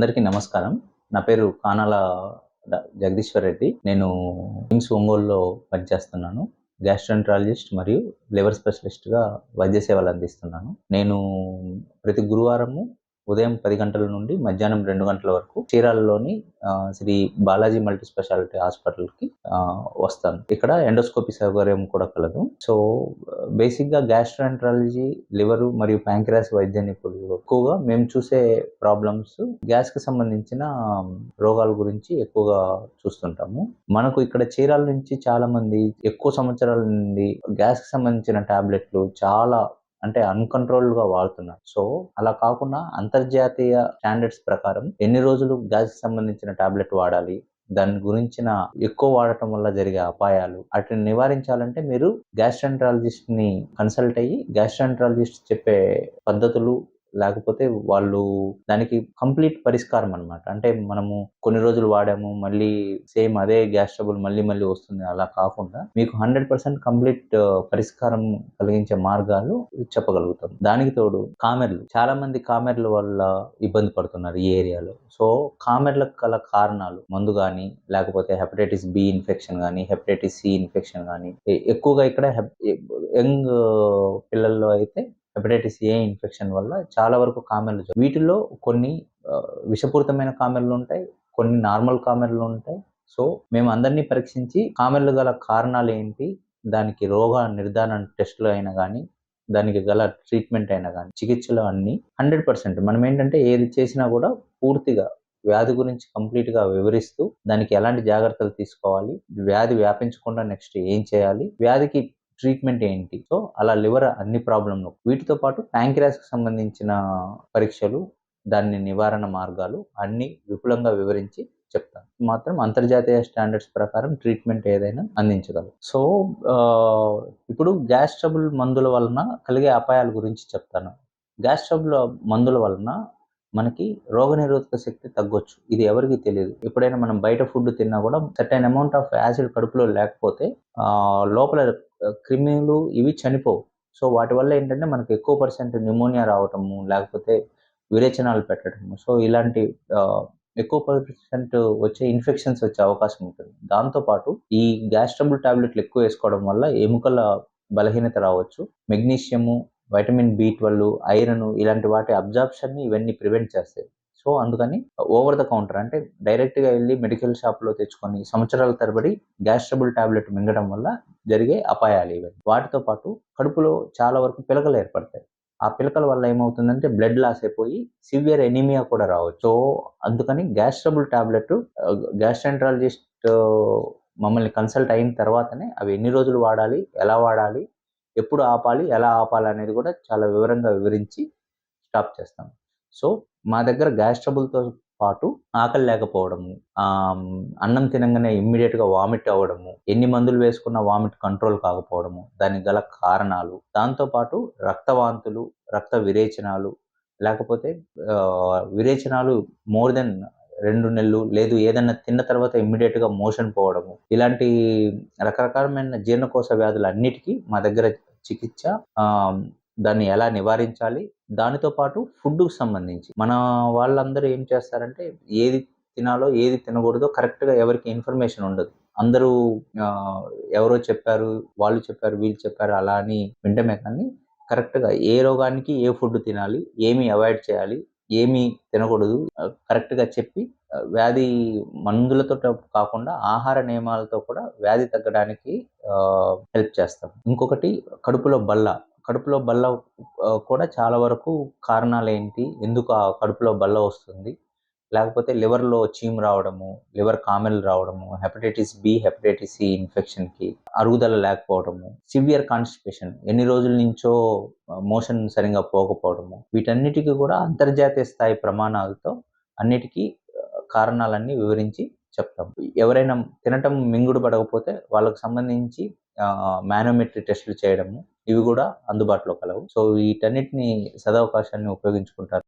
అందరికీ నమస్కారం. నా పేరు కానాల జగదీశ్వర్ రెడ్డి. నేను కిమ్స్ ఒంగోలులో పనిచేస్తున్నాను. గ్యాస్ట్రంట్రాలజిస్ట్ మరియు లివర్ స్పెషలిస్ట్గా వైద్య సేవలు అందిస్తున్నాను. నేను ప్రతి గురువారము ఉదయం పది గంటల నుండి మధ్యాహ్నం రెండు గంటల వరకు చీరాలలోని శ్రీ బాలాజీ మల్టీ స్పెషాలిటీ హాస్పిటల్కి వస్తాను. ఇక్కడ ఎండోస్కోపీ సౌకర్యం కూడా కలదు. సో బేసిక్గా గ్యాస్ట్రాంట్రాలజీ లివర్ మరియు ప్యాంక్రాస్ వైద్య నిపుణులు ఎక్కువగా మేము చూసే ప్రాబ్లమ్స్ గ్యాస్కి సంబంధించిన రోగాల గురించి ఎక్కువగా చూస్తుంటాము. మనకు ఇక్కడ చీరాల నుంచి చాలా మంది ఎక్కువ సంవత్సరాల నుండి గ్యాస్కి సంబంధించిన టాబ్లెట్లు చాలా అంటే అన్కంట్రోల్డ్గా వాడుతున్నారు సో అలా కాకుండా అంతర్జాతీయ స్టాండర్డ్స్ ప్రకారం ఎన్ని రోజులు గ్యాస్ సంబంధించిన టాబ్లెట్ వాడాలి దాని గురించిన ఎక్కువ వాడటం వల్ల జరిగే అపాయాలు వాటిని నివారించాలంటే మీరు గ్యాస్ట్రంట్రాలజిస్ట్ని కన్సల్ట్ అయ్యి గ్యాస్ట్రాంట్రాలజిస్ట్ చెప్పే పద్ధతులు లేకపోతే వాళ్ళు దానికి కంప్లీట్ పరిష్కారం అనమాట అంటే మనము కొన్ని రోజులు వాడాము మళ్ళీ సేమ్ అదే గ్యాస్ ట్రబుల్ మళ్ళీ మళ్ళీ వస్తుంది అలా కాకుండా మీకు హండ్రెడ్ పర్సెంట్ కంప్లీట్ పరిష్కారం కలిగించే మార్గాలు చెప్పగలుగుతాం. దానికి తోడు కామెర్లు. చాలా మంది కామెర్ల వల్ల ఇబ్బంది పడుతున్నారు ఈ ఏరియాలో. సో కామెర్లకు గల కారణాలు మందు కానీ లేకపోతే హెపటైటిస్ బి ఇన్ఫెక్షన్ కానీ హెపటైటిస్ సి ఇన్ఫెక్షన్ కానీ ఎక్కువగా ఇక్కడ యంగ్ పిల్లల్లో అయితే హెపటైటిస్ ఏ ఇన్ఫెక్షన్ వల్ల చాలా వరకు కామెర్లు వీటిలో కొన్ని విషపూరితమైన కామెర్లు ఉంటాయి కొన్ని నార్మల్ కామెర్లు ఉంటాయి. సో మేము అందరినీ పరీక్షించి కామెర్లు గల కారణాలు ఏంటి దానికి రోగ నిర్ధారణ టెస్టులు అయినా కానీ దానికి గల ట్రీట్మెంట్ అయినా కానీ చికిత్సలు అన్ని హండ్రెడ్ పర్సెంట్. మనం ఏంటంటే ఏది చేసినా కూడా పూర్తిగా వ్యాధి గురించి కంప్లీట్గా వివరిస్తూ దానికి ఎలాంటి జాగ్రత్తలు తీసుకోవాలి వ్యాధి వ్యాపించకుండా నెక్స్ట్ ఏం చేయాలి వ్యాధికి ట్రీట్మెంట్ ఏంటి? సో అలా లివర్ అన్ని ప్రాబ్లంలు వీటితో పాటు ప్యాంక్రాస్కి సంబంధించిన పరీక్షలు దాని నివారణ మార్గాలు అన్ని విపులంగా వివరించి చెప్తాను. మాత్రం అంతర్జాతీయ స్టాండర్డ్స్ ప్రకారం ట్రీట్మెంట్ ఏదైనా అందించగలరు సో ఇప్పుడు గ్యాస్ ట్రబుల్ మందుల వలన కలిగే అపాయాల గురించి చెప్తాను. గ్యాస్ ట్రబుల్ మందుల వలన మనకి రోగనిరోధక శక్తి తగ్గొచ్చు. ఇది ఎవరికి తెలియదు ఎప్పుడైనా మనం బయట ఫుడ్ తిన్నా కూడా సర్టైన్ అమౌంట్ ఆఫ్ యాసిడ్ కడుపులో లేకపోతే లోపల ఆ, క్రిములు ఇవి చనిపోవు. సో వాటి వల్ల ఏంటంటే మనకి ఎక్కువ పర్సెంట్ న్యూమోనియా రావటము లేకపోతే విరేచనాలు పెట్టడము. సో ఇలాంటి ఎక్కువ పర్సెంట్ వచ్చే ఇన్ఫెక్షన్స్ వచ్చే అవకాశం ఉంటుంది. దాంతోపాటు ఈ గ్యాస్ ట్రబుల్ టాబ్లెట్లు ఎక్కువ వేసుకోవడం వల్ల ఎముకల బలహీనత రావచ్చు. Magnesium vitamin B twelve iron ఇలాంటి వాటి అబ్జార్ప్షన్ని ఇవన్నీ ప్రివెంట్ చేస్తాయి. సో అందుకని ఓవర్ ద కౌంటర్ అంటే డైరెక్ట్గా వెళ్ళి మెడికల్ షాప్లో తెచ్చుకొని సంవత్సరాల తరబడి గ్యాస్ ట్రబుల్ టాబ్లెట్ మింగడం వల్ల జరిగే అపాయాలు ఇవన్నీ వాటితో పాటు కడుపులో చాలా వరకు పిలకలు ఏర్పడతాయి. ఆ పిలకల వల్ల ఏమవుతుందంటే బ్లడ్ లాస్ అయిపోయి సివియర్ ఎనీమియా కూడా రావచ్చు. సో అందుకని గ్యాస్ ట్రబుల్ టాబ్లెట్ గ్యాస్ట్రెంట్రాలజిస్ట్ మమ్మల్ని కన్సల్ట్ అయిన తర్వాతనే అవి ఎన్ని రోజులు వాడాలి ఎలా వాడాలి ఎప్పుడు ఆపాలి ఎలా ఆపాలి అనేది కూడా చాలా వివరంగా వివరించి స్టాప్ చేస్తాం. సో మా దగ్గర గ్యాస్ ట్రబుల్తో పాటు ఆకలి లేకపోవడము అన్నం తినంగానే ఇమ్మీడియట్గా వామిట్ అవ్వడము ఎన్ని మందులు వేసుకున్నా వామిట్ కంట్రోల్ కాకపోవడము దానికి గల కారణాలు దాంతో పాటు రక్తవాంతులు రక్త విరేచనాలు లేకపోతే విరేచనాలు మోర్ దెన్ రెండు నెలలు లేదు ఏదైనా తిన్న తర్వాత ఇమ్మీడియట్గా మోషన్ పోవడము ఇలాంటి రకరకాలమైన జీర్ణకోశ వ్యాధులు అన్నిటికీ మా దగ్గర చికిత్స దాన్ని ఎలా నివారించాలి దానితో పాటు ఫుడ్కు సంబంధించి. మన వాళ్ళందరూ ఏం చేస్తారంటే ఏది తినాలో ఏది తినకూడదో కరెక్ట్గా ఎవరికి ఇన్ఫర్మేషన్ ఉండదు. అందరూ ఎవరో చెప్పారు వాళ్ళు చెప్పారు వీళ్ళు చెప్పారు అలా అని వింటమే కానీ కరెక్ట్గా ఏ రోగానికి ఏ ఫుడ్ తినాలి ఏమి అవాయిడ్ చేయాలి ఏమి తినకూడదు. కరెక్ట్గా చెప్పి వ్యాధి మందులతో కాకుండా ఆహార నియమాలతో కూడా వ్యాధి తగ్గడానికి హెల్ప్ చేస్తాం. ఇంకొకటి కడుపులో బల్ల. కడుపులో బల్ల కూడా చాలా వరకు కారణాలు ఏంటి ఎందుకు ఆ కడుపులో బల్ల వస్తుంది? లేకపోతే లివర్లో చీమ్ రావడము లివర్ కామెల్ రావడము హెపటైటిస్ బి హెపటైటిస్ సి ఇన్ఫెక్షన్కి అరుగుదల లేకపోవడము సివియర్ కాన్స్టిపేషన్ ఎన్ని రోజుల నుంచో మోషన్ సరిగా పోకపోవడము వీటన్నిటికీ కూడా అంతర్జాతీయ స్థాయి ప్రమాణాలతో అన్నిటికీ కారణాలన్నీ వివరించి చెప్తాం. ఎవరైనా తినటం మింగుడు పడకపోతే వాళ్ళకు సంబంధించి మానోమెట్రీ టెస్టులు చేయడము ఇవి కూడా అందుబాటులో కలవు. సో వీటన్నిటిని సదవకాశాన్ని ఉపయోగించుకుంటారు.